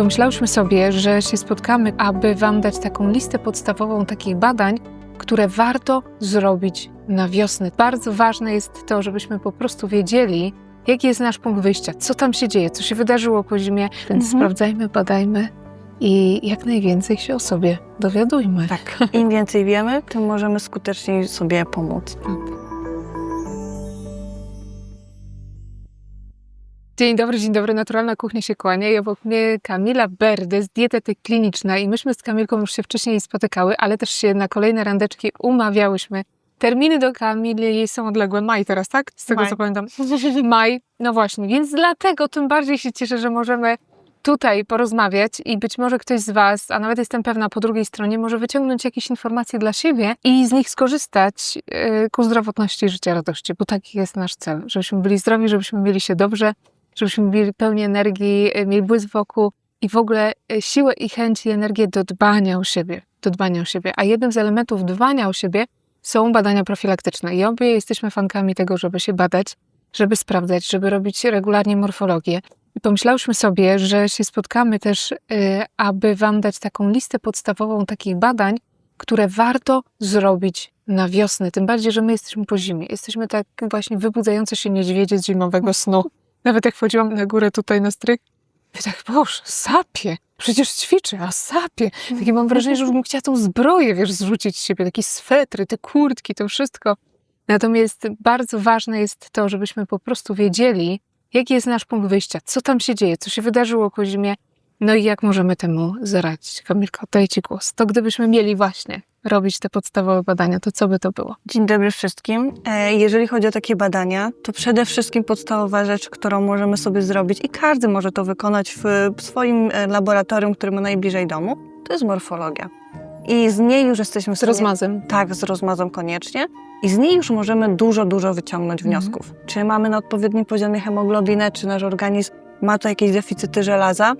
Pomyślałyśmy sobie, że się spotkamy, aby Wam dać taką listę podstawową takich badań, które warto zrobić na wiosnę. Bardzo ważne jest to, żebyśmy po prostu wiedzieli, jaki jest nasz punkt wyjścia, co tam się dzieje, co się wydarzyło po zimie, więc Mhm. sprawdzajmy, badajmy i jak najwięcej się o sobie dowiadujmy. Tak. Im więcej wiemy, tym możemy skuteczniej sobie pomóc. Dzień dobry, dzień dobry. Naturalna Kuchnia się kłania i obok mnie Kamila Berdys, dietetyk kliniczna i myśmy z Kamilką już się wcześniej spotykały, ale też się na kolejne randeczki umawiałyśmy. Terminy do Kamili są odległe. Maj teraz, tak? Z tego Maj. co pamiętam. Maj. No właśnie, więc dlatego tym bardziej się cieszę, że możemy tutaj porozmawiać i być może ktoś z Was, a nawet jestem pewna po drugiej stronie, może wyciągnąć jakieś informacje dla siebie i z nich skorzystać yy, ku zdrowotności i życia radości, bo taki jest nasz cel, żebyśmy byli zdrowi, żebyśmy mieli się dobrze, żebyśmy mieli pełnię energii, y, mieli błysk wokół i w ogóle y, siłę i chęć i energię do dbania o siebie, do dbania o siebie. A jednym z elementów dbania o siebie są badania profilaktyczne i obie jesteśmy fankami tego, żeby się badać, żeby sprawdzać, żeby robić regularnie morfologię. I pomyślałyśmy sobie, że się spotkamy też, y, aby Wam dać taką listę podstawową takich badań, które warto zrobić na wiosnę. Tym bardziej, że my jesteśmy po zimie. Jesteśmy tak właśnie wybudzające się niedźwiedzie z zimowego snu. Nawet jak wchodziłam na górę tutaj na strych, ja tak, boże, sapie. Przecież ćwiczę, a sapie. Takie mam wrażenie, że już bym chciała tą zbroję, wiesz, zrzucić z siebie. Takie swetry, te kurtki, to wszystko. Natomiast bardzo ważne jest to, żebyśmy po prostu wiedzieli, jaki jest nasz punkt wyjścia, co tam się dzieje, co się wydarzyło po zimie, no i jak możemy temu zaradzić. Kamilka, oddaję Ci głos. To gdybyśmy mieli właśnie robić te podstawowe badania, to co by to było? Dzień dobry wszystkim. E, Jeżeli chodzi o takie badania, to przede wszystkim podstawowa rzecz, którą możemy sobie zrobić i każdy może to wykonać w swoim e, laboratorium, które ma najbliżej domu, to jest morfologia. I z niej już jesteśmy Z rozmazem. Tak, z rozmazem koniecznie. I z niej już możemy dużo, dużo wyciągnąć Mhm. wniosków. Czy mamy na odpowiednim poziomie hemoglobinę, czy nasz organizm ma tu jakieś deficyty żelaza,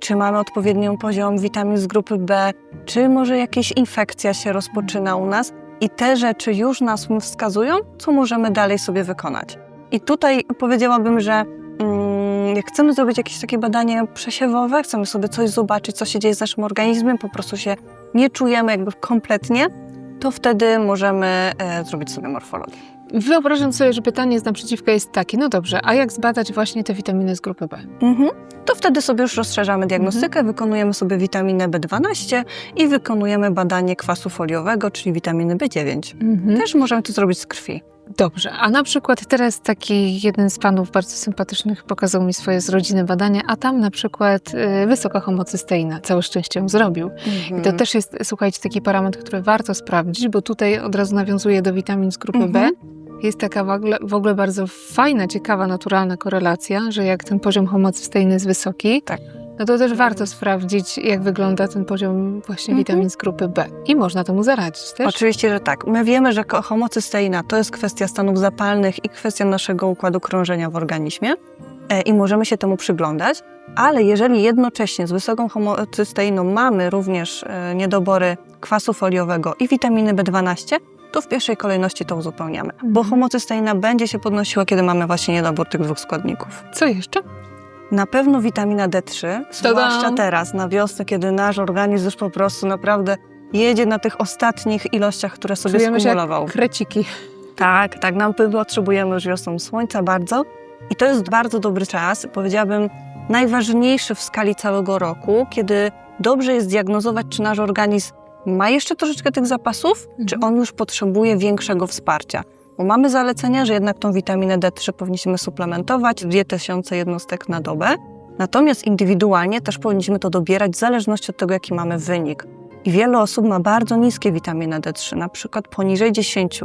czy mamy odpowiedni poziom witamin z grupy B, czy może jakaś infekcja się rozpoczyna u nas. I te rzeczy już nas wskazują, co możemy dalej sobie wykonać. I tutaj powiedziałabym, że mm, jak chcemy zrobić jakieś takie badanie przesiewowe, chcemy sobie coś zobaczyć, co się dzieje z naszym organizmem, po prostu się nie czujemy jakby kompletnie, to wtedy możemy e, zrobić sobie morfologię. Wyobrażam sobie, że pytanie z naprzeciwka jest takie, no dobrze, a jak zbadać właśnie te witaminy z grupy B? Mhm. To wtedy sobie już rozszerzamy diagnostykę, wykonujemy sobie witaminę B12 i wykonujemy badanie kwasu foliowego, czyli witaminy B9. Mhm. Też możemy to zrobić z krwi. Dobrze, a na przykład teraz taki jeden z panów bardzo sympatycznych pokazał mi swoje z rodziny badania, a tam na przykład y, wysoka homocysteina, całe szczęście ją zrobił. I to też jest, słuchajcie, taki parametr, który warto sprawdzić, bo tutaj od razu nawiązuje do witamin z grupy Mhm. B. Jest taka w ogóle, bardzo fajna, ciekawa, naturalna korelacja, że jak ten poziom homocysteiny jest wysoki, Tak. no to też warto sprawdzić, jak wygląda ten poziom właśnie Mhm. witamin z grupy B. I można temu zaradzić też. Oczywiście, że tak. My wiemy, że homocysteina to jest kwestia stanów zapalnych i kwestia naszego układu krążenia w organizmie e, i możemy się temu przyglądać, ale jeżeli jednocześnie z wysoką homocysteiną mamy również e, niedobory kwasu foliowego i witaminy B12, to w pierwszej kolejności to uzupełniamy, bo homocysteina będzie się podnosiła, kiedy mamy właśnie niedobór tych dwóch składników. Co jeszcze? Na pewno witamina D3, zwłaszcza teraz, na wiosnę, kiedy nasz organizm już po prostu naprawdę jedzie na tych ostatnich ilościach, które sobie Czujemy się jak skumulował. kreciki. Tak, tak, nam potrzebujemy już wiosną słońca bardzo. I to jest bardzo dobry czas, powiedziałabym, najważniejszy w skali całego roku, kiedy dobrze jest diagnozować, czy nasz organizm ma jeszcze troszeczkę tych zapasów, czy Mhm. on już potrzebuje większego wsparcia. Bo mamy zalecenia, że jednak tą witaminę D3 powinniśmy suplementować w 2000 jednostek na dobę. Natomiast indywidualnie też powinniśmy to dobierać w zależności od tego, jaki mamy wynik. I wiele osób ma bardzo niskie witaminy D3, na przykład poniżej 10.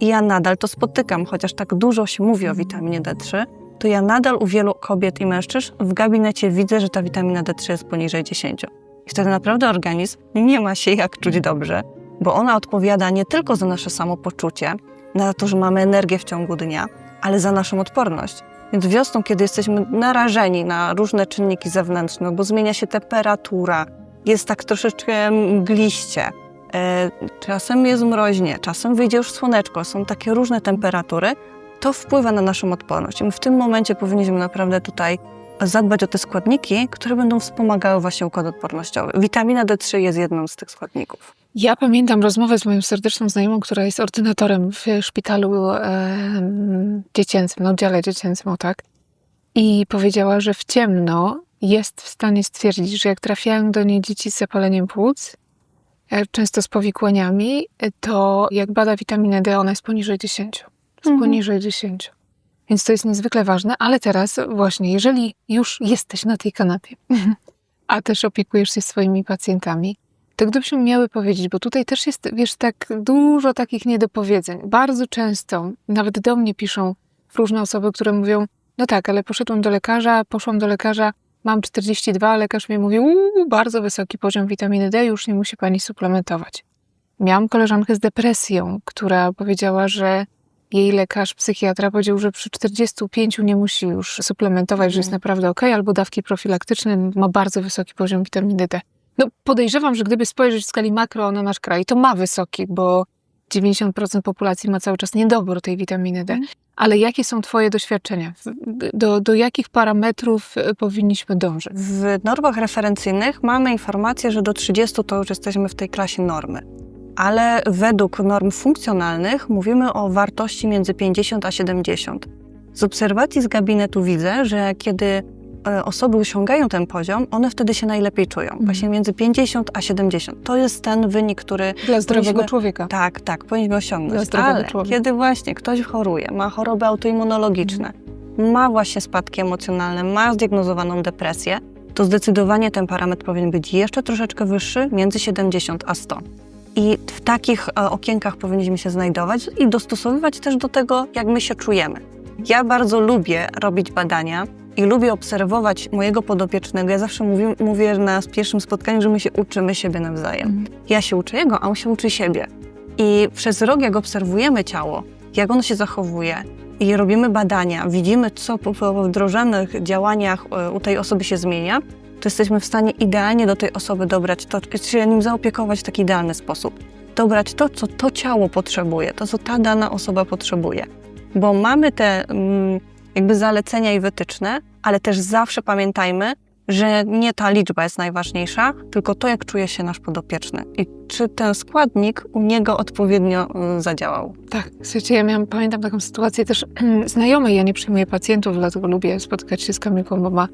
I ja nadal to spotykam, chociaż tak dużo się mówi o witaminie D3, to ja nadal u wielu kobiet i mężczyzn w gabinecie widzę, że ta witamina D3 jest poniżej 10. I wtedy naprawdę organizm nie ma się jak czuć dobrze, bo ona odpowiada nie tylko za nasze samopoczucie, na to, że mamy energię w ciągu dnia, ale za naszą odporność. Więc wiosną, kiedy jesteśmy narażeni na różne czynniki zewnętrzne, bo zmienia się temperatura, jest tak troszeczkę mgliście, e, czasem jest mroźnie, czasem wyjdzie już słoneczko, są takie różne temperatury, to wpływa na naszą odporność. I my w tym momencie powinniśmy naprawdę tutaj zadbać o te składniki, które będą wspomagały właśnie układ odpornościowy. Witamina D3 jest jedną z tych składników. Ja pamiętam rozmowę z moją serdeczną znajomą, która jest ordynatorem w szpitalu e, dziecięcym, na oddziale dziecięcym, o tak. I powiedziała, że w ciemno jest w stanie stwierdzić, że jak trafiają do niej dzieci z zapaleniem płuc, e, często z powikłaniami, e, to jak bada witaminę D, ona jest poniżej 10. Jest Mhm. poniżej 10. Więc to jest niezwykle ważne, ale teraz właśnie, jeżeli już jesteś na tej kanapie, a też opiekujesz się swoimi pacjentami, to gdybyśmy miały powiedzieć, bo tutaj też jest, wiesz, tak dużo takich niedopowiedzeń. Bardzo często, nawet do mnie piszą różne osoby, które mówią, no tak, ale poszedłem do lekarza, poszłam do lekarza, mam 42, a lekarz mi mówi, uuu, bardzo wysoki poziom witaminy D, już nie musi pani suplementować. Miałam koleżankę z depresją, która powiedziała, że jej lekarz, psychiatra powiedział, że przy 45 nie musi już suplementować, że jest Mhm. naprawdę ok, albo dawki profilaktyczne, ma bardzo wysoki poziom witaminy D. No podejrzewam, że gdyby spojrzeć w skali makro na nasz kraj, to ma wysoki, bo 90% populacji ma cały czas niedobór tej witaminy D. Mhm. Ale jakie są Twoje doświadczenia? Do, do jakich parametrów y, powinniśmy dążyć? W normach referencyjnych mamy informację, że do 30 to już jesteśmy w tej klasie normy. Ale według norm funkcjonalnych mówimy o wartości między 50 a 70. Z obserwacji z gabinetu widzę, że kiedy e, osoby osiągają ten poziom, one wtedy się najlepiej czują. Właśnie między 50 a 70. To jest ten wynik, który Dla zdrowego człowieka. tak, tak, powinniśmy Dla osiągnąć. zdrowego Ale człowieka. kiedy właśnie ktoś choruje, ma choroby autoimmunologiczne, ma właśnie spadki emocjonalne, ma zdiagnozowaną depresję, to zdecydowanie ten parametr powinien być jeszcze troszeczkę wyższy, między 70 a 100. I w takich e, okienkach powinniśmy się znajdować i dostosowywać też do tego, jak my się czujemy. Ja bardzo lubię robić badania i lubię obserwować mojego podopiecznego. Ja zawsze mówię, mówię na pierwszym spotkaniu, że my się uczymy siebie nawzajem. Mhm. Ja się uczę jego, a on się uczy siebie. I przez rok, jak obserwujemy ciało, jak ono się zachowuje i robimy badania, widzimy, co po, wdrożonych działaniach e, u tej osoby się zmienia, to jesteśmy w stanie idealnie do tej osoby dobrać to, się nim zaopiekować w taki idealny sposób. Dobrać to, co to ciało potrzebuje, to, co ta dana osoba potrzebuje. Bo mamy te mm, jakby zalecenia i wytyczne, ale też zawsze pamiętajmy, że nie ta liczba jest najważniejsza, tylko to, jak czuje się nasz podopieczny i czy ten składnik u niego odpowiednio y, zadziałał. Tak, słuchajcie, ja miałam, pamiętam taką sytuację też znajomej, ja nie przyjmuję pacjentów, dlatego lubię spotkać się z Kamilką, bo ma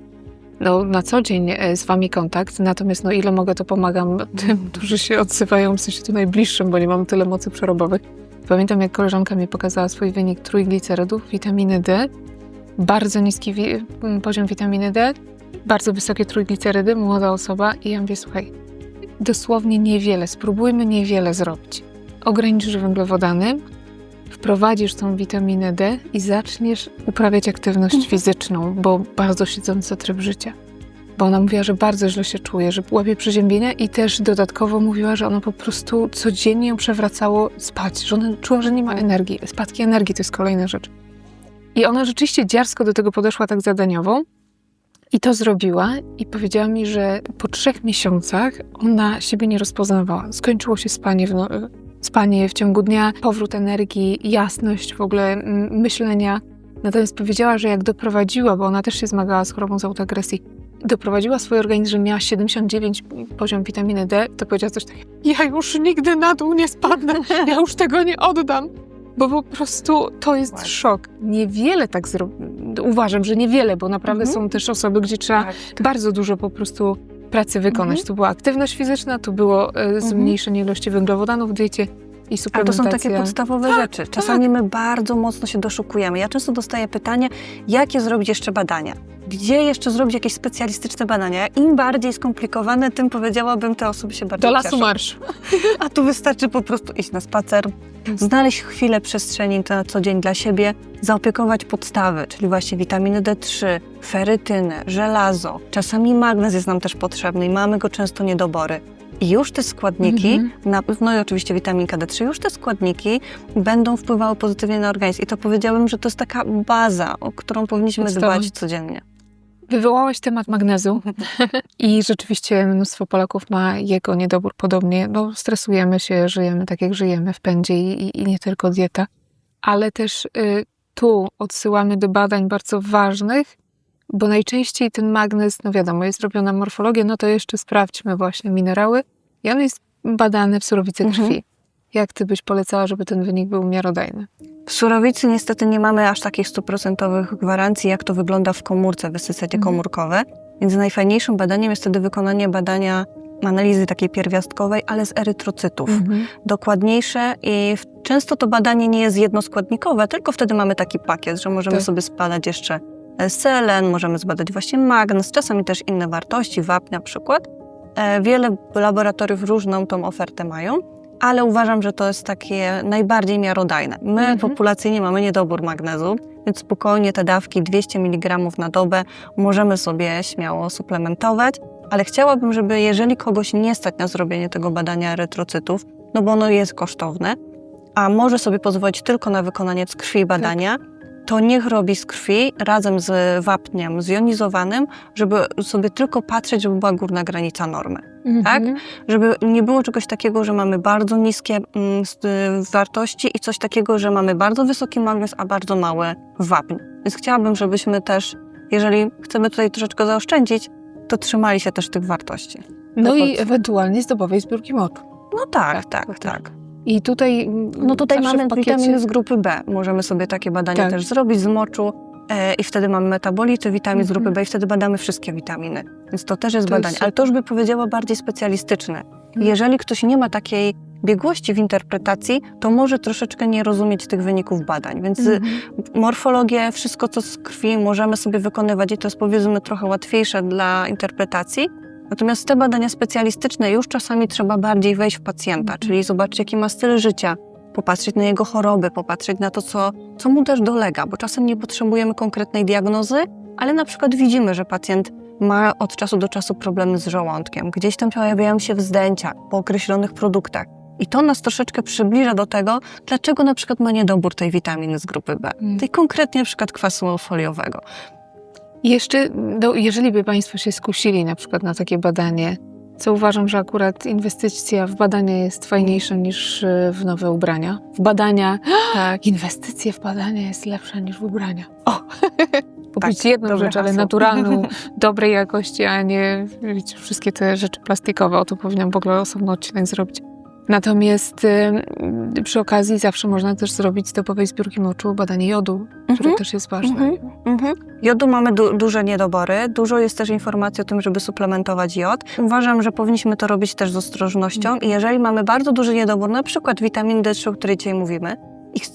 no, na co dzień e, z wami kontakt, natomiast no ile mogę, to pomagam tym, którzy się odzywają, w sensie tu najbliższym, bo nie mam tyle mocy przerobowych. Pamiętam, jak koleżanka mi pokazała swój wynik trójglicerydów, witaminy D, bardzo niski wi- poziom witaminy D, bardzo wysokie trójglicerydy, młoda osoba i ja mówię, słuchaj, dosłownie niewiele, spróbujmy niewiele zrobić. Ograniczysz węglowodany, wprowadzisz tą witaminę D i zaczniesz uprawiać aktywność Mhm. fizyczną, bo bardzo siedzący tryb życia. Bo ona mówiła, że bardzo źle się czuje, że łapie przeziębienia i też dodatkowo mówiła, że ona po prostu codziennie ją przewracało spać, że ona czuła, że nie ma energii. Spadki energii to jest kolejna rzecz. I ona rzeczywiście dziarsko do tego podeszła tak zadaniowo i to zrobiła i powiedziała mi, że po trzech miesiącach ona siebie nie rozpoznawała. Skończyło się spanie w, no, spanie w ciągu dnia, powrót energii, jasność w ogóle myślenia. Natomiast powiedziała, że jak doprowadziła, bo ona też się zmagała z chorobą z autoagresji, doprowadziła swój organizm, że miała 79 poziom witaminy D, to powiedziała coś takiego, ja już nigdy na dół nie spadnę, ja już tego nie oddam. Bo po prostu to jest Właśnie. szok. Niewiele tak zrobi. Uważam, że niewiele, bo naprawdę Mhm. są też osoby, gdzie trzeba bardzo dużo po prostu pracy wykonać. Mhm. Tu była aktywność fizyczna, tu było e, zmniejszenie ilości węglowodanów w diecie i Ale to są takie podstawowe Tak, rzeczy. Czasami my bardzo mocno się doszukujemy. Ja często dostaję pytanie, jakie zrobić jeszcze badania? Gdzie jeszcze zrobić jakieś specjalistyczne badania? Im bardziej skomplikowane, tym powiedziałabym, te osoby się bardziej Do lasu cieszą. marsz. A tu wystarczy po prostu iść na spacer, znaleźć chwilę przestrzeni na co dzień dla siebie, zaopiekować podstawy, czyli właśnie witaminy D3, ferytynę, żelazo. Czasami magnez jest nam też potrzebny i mamy go często niedobory. I już te składniki, Mhm. na pewno i oczywiście witaminka D3, już te składniki będą wpływały pozytywnie na organizm. I to powiedziałabym, że to jest taka baza, o którą powinniśmy Podstawa. dbać codziennie. Wywołałaś temat magnezu i rzeczywiście mnóstwo Polaków ma jego niedobór podobnie. No, stresujemy się, żyjemy tak jak żyjemy w pędzie i, i- nie tylko dieta, ale też y, tu odsyłamy do badań bardzo ważnych, bo najczęściej ten magnez, no wiadomo, jest robiona morfologia, no to jeszcze sprawdźmy właśnie minerały i on jest badany w surowicy Mhm. Jak ty byś polecała, żeby ten wynik był miarodajny? W surowicy niestety nie mamy aż takich stuprocentowych gwarancji, jak to wygląda w komórce, wysycenie Mhm. komórkowe. Więc najfajniejszym badaniem jest wtedy wykonanie badania analizy takiej pierwiastkowej, ale z erytrocytów. Dokładniejsze i w- często to badanie nie jest jednoskładnikowe, tylko wtedy mamy taki pakiet, że możemy Tak. sobie zbadać jeszcze e, selen, możemy zbadać właśnie magnez, czasami też inne wartości, wapń na przykład. E, Wiele laboratoriów różną tą ofertę mają, ale uważam, że to jest takie najbardziej miarodajne. My Mhm. populacyjnie mamy niedobór magnezu, więc spokojnie te dawki 200 mg na dobę możemy sobie śmiało suplementować, ale chciałabym, żeby jeżeli kogoś nie stać na zrobienie tego badania erytrocytów, no bo ono jest kosztowne, a może sobie pozwolić tylko na wykonanie z krwi badania, to niech robi z krwi razem z wapniem zjonizowanym, żeby sobie tylko patrzeć, żeby była górna granica normy Tak? żeby nie było czegoś takiego, że mamy bardzo niskie mm, y, wartości i coś takiego, że mamy bardzo wysoki magnez, a bardzo mały wapń. Więc chciałabym, żebyśmy też, jeżeli chcemy tutaj troszeczkę zaoszczędzić, to trzymali się też tych wartości. No i Dokładnie. ewentualnie zdobowej zbiórki moczu. No tak, Tak, tak, tak, tak. I tutaj No tutaj mamy witaminy z grupy B. Możemy sobie takie badania Tak. też zrobić z moczu e, i wtedy mamy metabolity witamin z Mhm. grupy B i wtedy badamy wszystkie witaminy. Więc to też jest To jest badanie, ale to już by powiedziała bardziej specjalistyczne. Jeżeli ktoś nie ma takiej biegłości w interpretacji, to może troszeczkę nie rozumieć tych wyników badań. Więc Mhm. morfologię, wszystko co z krwi możemy sobie wykonywać i to jest powiedzmy trochę łatwiejsze dla interpretacji. Natomiast te badania specjalistyczne już czasami trzeba bardziej wejść w pacjenta, Mhm. czyli zobaczyć jaki ma styl życia, popatrzeć na jego choroby, popatrzeć na to, co, co mu też dolega, bo czasem nie potrzebujemy konkretnej diagnozy, ale na przykład widzimy, że pacjent ma od czasu do czasu problemy z żołądkiem, gdzieś tam pojawiają się wzdęcia po określonych produktach. I to nas troszeczkę przybliża do tego, dlaczego na przykład ma niedobór tej witaminy z grupy B, Mm. tej konkretnie na przykład kwasu foliowego. Jeszcze, no, jeżeli by Państwo się skusili na przykład na takie badanie, co uważam, że akurat inwestycja w badania jest fajniejsza niż e, w nowe ubrania. W badania, Tak. inwestycja w badania jest lepsza niż w ubrania. O! Kupić Tak, jedną rzecz, ale hasło. naturalną, dobrej jakości, a nie wiecie, wszystkie te rzeczy plastikowe. O to powinnam w ogóle osobny odcinek zrobić. Natomiast y, przy okazji zawsze można też zrobić z dobowej zbiórki moczu badanie jodu, które Mhm. też jest ważne. Mhm. Mhm. Jodu mamy du- duże niedobory. Dużo jest też informacji o tym, żeby suplementować jod. Uważam, że powinniśmy to robić też z ostrożnością i jeżeli mamy bardzo duży niedobór, na przykład witaminy D3, o której dzisiaj mówimy,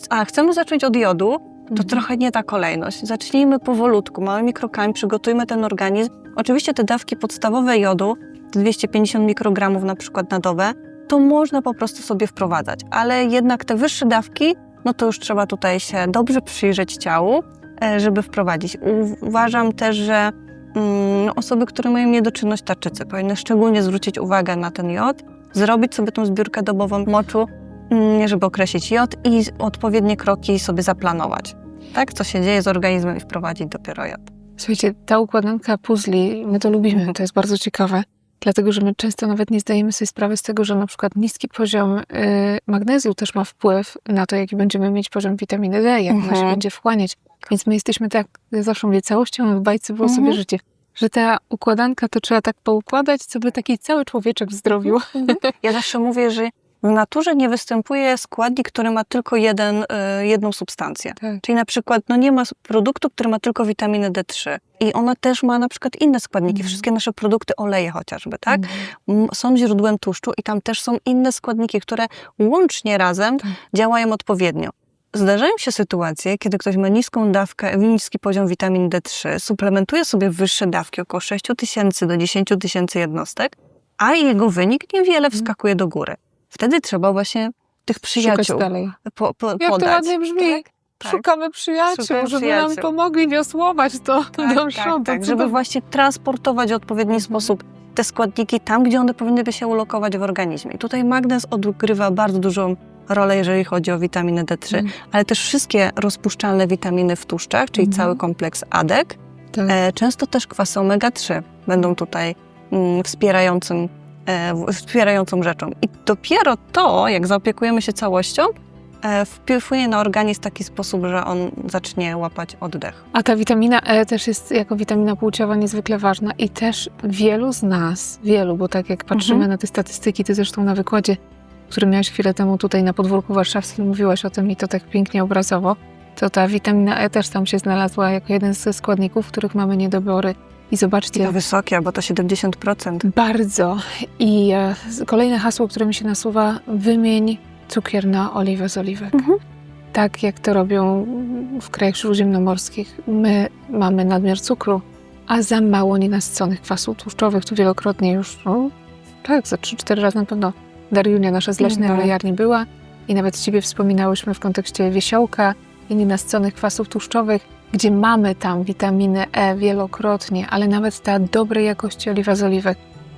a chcemy zacząć od jodu, to Mhm. trochę nie ta kolejność. Zacznijmy powolutku, małymi krokami, przygotujmy ten organizm. Oczywiście te dawki podstawowe jodu, 250 mikrogramów na przykład na dobę, to można po prostu sobie wprowadzać, ale jednak te wyższe dawki, no to już trzeba tutaj się dobrze przyjrzeć ciału, e, żeby wprowadzić. Uważam też, że mm, osoby, które mają niedoczynność tarczycy, powinny szczególnie zwrócić uwagę na ten jod, zrobić sobie tą zbiórkę dobową moczu, mm, żeby określić jod i odpowiednie kroki sobie zaplanować. Tak, co się dzieje z organizmem i wprowadzić dopiero jod. Słuchajcie, ta układanka puzli, my to lubimy, to jest bardzo ciekawe, dlatego że my często nawet nie zdajemy sobie sprawy z tego, że na przykład niski poziom y, magnezu też ma wpływ na to, jaki będziemy mieć poziom witaminy D, jak ona się Mhm. będzie wchłaniać. Więc my jesteśmy tak, ja zawsze mówię, całością w bajce było Mhm. sobie życie. Że ta układanka to trzeba tak poukładać, co by taki cały człowieczek w zdrowiu. Ja zawsze mówię, że w naturze nie występuje składnik, który ma tylko jeden, y, jedną substancję. Tak. Czyli na przykład no nie ma produktu, który ma tylko witaminę D3. I ona też ma na przykład inne składniki, Mhm. wszystkie nasze produkty, oleje chociażby, tak? Mhm. Są źródłem tłuszczu i tam też są inne składniki, które łącznie razem Tak. działają odpowiednio. Zdarzają się sytuacje, kiedy ktoś ma niską dawkę, niski poziom witaminy D3, suplementuje sobie wyższe dawki, około 6 tysięcy do 10 tysięcy jednostek, a jego wynik niewiele wskakuje do góry. Wtedy trzeba właśnie tych Szukać przyjaciół dalej. po, po, Jak to podać. ładnie brzmi. Tak. Szukamy przyjaciół, Szukamy żeby nam przyjaciół. pomogli wiosłować to Tak, do tak, przodu. tak, Co żeby to- właśnie transportować w odpowiedni Mhm. sposób te składniki tam, gdzie one powinny się ulokować w organizmie. I tutaj magnez odgrywa bardzo dużą rolę, jeżeli chodzi o witaminę D3, Mhm. ale też wszystkie rozpuszczalne witaminy w tłuszczach, czyli Mhm. cały kompleks ADEK, Tak. e, często też kwasy omega-3 będą tutaj mm, wspierającym, wspierającą rzeczą. I dopiero to, jak zaopiekujemy się całością, e, wpłynie na organizm w taki sposób, że on zacznie łapać oddech. A ta witamina E też jest jako witamina płciowa niezwykle ważna i też wielu z nas, wielu, bo tak jak patrzymy Mhm. na te statystyki, ty zresztą na wykładzie, który miałeś chwilę temu tutaj na podwórku warszawskim, mówiłaś o tym i to tak pięknie obrazowo, to ta witamina E też tam się znalazła jako jeden ze składników, w których mamy niedobory. I zobaczcie, to wysokie, bo to 70%. bardzo. I e, kolejne hasło, które mi się nasuwa, wymień cukier na oliwę z oliwek. Mhm. Tak jak to robią w krajach śródziemnomorskich. My mamy nadmiar cukru, a za mało nienasyconych kwasów tłuszczowych. Tu wielokrotnie już, no, tak, za 3-4 razy na pewno Dariunia, nasza z leśnej Mhm. olejarni była i nawet Ciebie wspominałyśmy w kontekście wiesiołka i nienasyconych kwasów tłuszczowych, gdzie mamy tam witaminę E wielokrotnie, ale nawet ta dobrej jakości oliwa z oliwek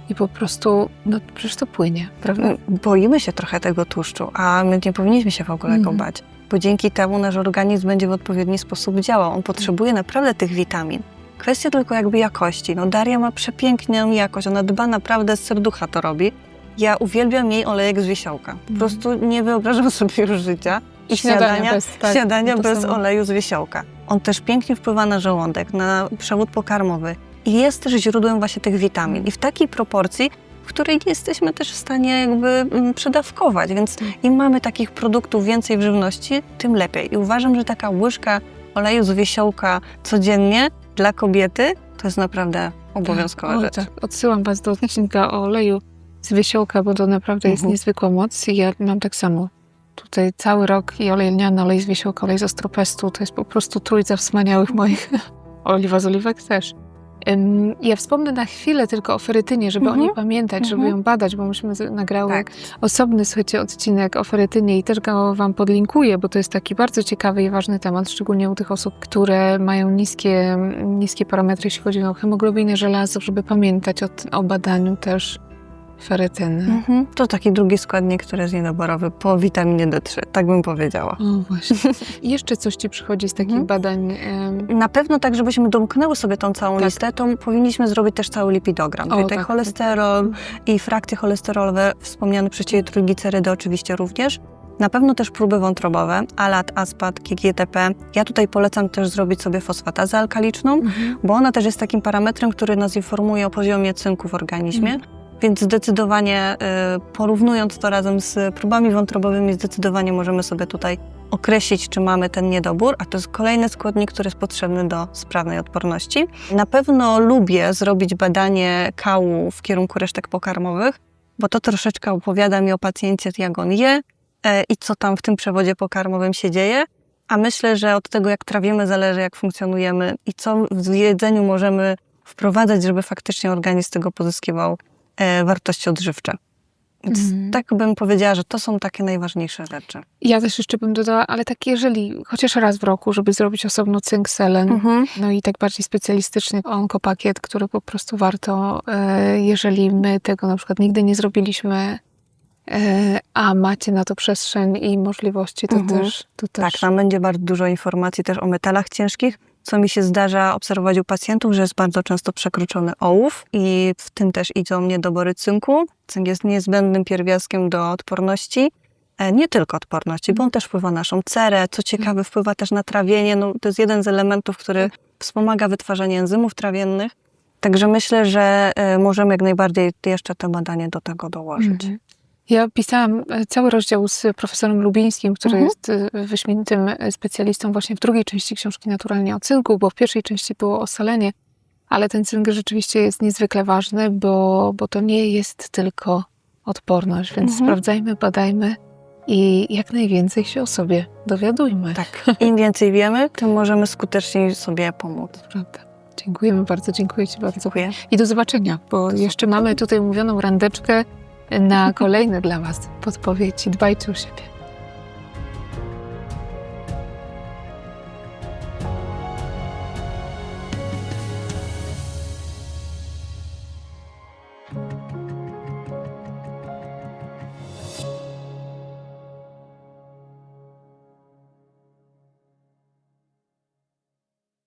i po prostu, no przecież to płynie, prawda? Boimy się trochę tego tłuszczu, a my nie powinniśmy się w ogóle go Mhm. bać, bo dzięki temu nasz organizm będzie w odpowiedni sposób działał. On potrzebuje naprawdę tych witamin. Kwestia tylko jakby jakości. No Daria ma przepiękną jakość, ona dba naprawdę z serducha to robi. Ja uwielbiam jej olejek z wiesiołka. Po Mhm. prostu nie wyobrażam sobie już życia i śniadania, bez, tak, śniadania bez oleju z wiesiołka. On też pięknie wpływa na żołądek, na przewód pokarmowy i jest też źródłem właśnie tych witamin. I w takiej proporcji, w której nie jesteśmy też w stanie jakby mm, przedawkować, więc im mamy takich produktów więcej w żywności, tym lepiej. I uważam, że taka łyżka oleju z wiesiołka codziennie dla kobiety to jest naprawdę obowiązkowa Oj, rzecz. tak. Odsyłam Was do odcinka o oleju z wiesiołka, bo to naprawdę jest Mhm. niezwykła moc i ja mam tak samo. Tutaj cały rok i olej lniany, olej z wiesiołka, olej z ostropestu, to jest po prostu trójca wspaniałych moich. Oliwa z oliwek też. Ym, Ja wspomnę na chwilę tylko o ferytynie, żeby Mhm. o niej pamiętać, żeby Mhm. ją badać, bo myśmy z- nagrały Tak. osobny, słuchajcie, odcinek o ferytynie i też go Wam podlinkuję, bo to jest taki bardzo ciekawy i ważny temat, szczególnie u tych osób, które mają niskie, niskie parametry, jeśli chodzi o hemoglobinę, żelazo, żeby pamiętać o, t- o badaniu też ferytyny. Mhm. To taki drugi składnik, który jest niedoborowy po witaminie D3, tak bym powiedziała. O, właśnie. I jeszcze coś Ci przychodzi z takich Mhm. badań? em, Na pewno tak, żebyśmy domknęły sobie tą całą Tak. listę, to powinniśmy zrobić też cały lipidogram. O, Czyli tutaj tak. cholesterol i frakcje cholesterolowe, wspomniane przez Ciebie trójglicerydy oczywiście również. Na pewno też próby wątrobowe, alat, aspat, GGTP. Ja tutaj polecam też zrobić sobie fosfatazę alkaliczną, mhm. bo ona też jest takim parametrem, który nas informuje o poziomie cynku w organizmie. Mhm. Więc zdecydowanie y, porównując to razem z próbami wątrobowymi, zdecydowanie możemy sobie tutaj określić, czy mamy ten niedobór, a to jest kolejny składnik, który jest potrzebny do sprawnej odporności. Na pewno lubię zrobić badanie kału w kierunku resztek pokarmowych, bo to troszeczkę opowiada mi o pacjencie, jak on je e, i co tam w tym przewodzie pokarmowym się dzieje. A myślę, że od tego, jak trawimy, zależy, jak funkcjonujemy i co w jedzeniu możemy wprowadzać, żeby faktycznie organizm tego pozyskiwał e, wartości odżywcze. Więc Mhm. tak bym powiedziała, że to są takie najważniejsze rzeczy. Ja też jeszcze bym dodała, ale tak jeżeli, chociaż raz w roku, żeby zrobić osobno cynk, selen, no i tak bardziej specjalistyczny onkopakiet, który po prostu warto, e, jeżeli my tego na przykład nigdy nie zrobiliśmy, e, a macie na to przestrzeń i możliwości, to Mhm. też, to też. Tak, tam będzie bardzo dużo informacji też o metalach ciężkich, co mi się zdarza obserwować u pacjentów, że jest bardzo często przekroczony ołów i w tym też idą niedobory cynku. Cynk jest niezbędnym pierwiastkiem do odporności. E, Nie tylko odporności, bo on też wpływa na naszą cerę. Co ciekawe, wpływa też na trawienie. No, to jest jeden z elementów, który wspomaga wytwarzanie enzymów trawiennych. Także myślę, że e, możemy jak najbardziej jeszcze te badanie do tego dołożyć. Mhm. Ja pisałam e, cały rozdział z profesorem Lubińskim, który Mhm. jest e, wyśmienitym e, specjalistą właśnie w drugiej części książki Naturalnie o cynku, bo w pierwszej części było o selenie, ale ten cynk rzeczywiście jest niezwykle ważny, bo, bo to nie jest tylko odporność, więc Mhm. sprawdzajmy, badajmy i jak najwięcej się o sobie dowiadujmy. Tak. Im więcej wiemy, tym możemy skuteczniej sobie pomóc. Prawda. Dziękujemy bardzo, dziękuję Ci bardzo. Dziękuję. I do zobaczenia, bo jeszcze mamy tutaj umówioną randeczkę na kolejne dla Was podpowiedzi. Dbajcie o siebie.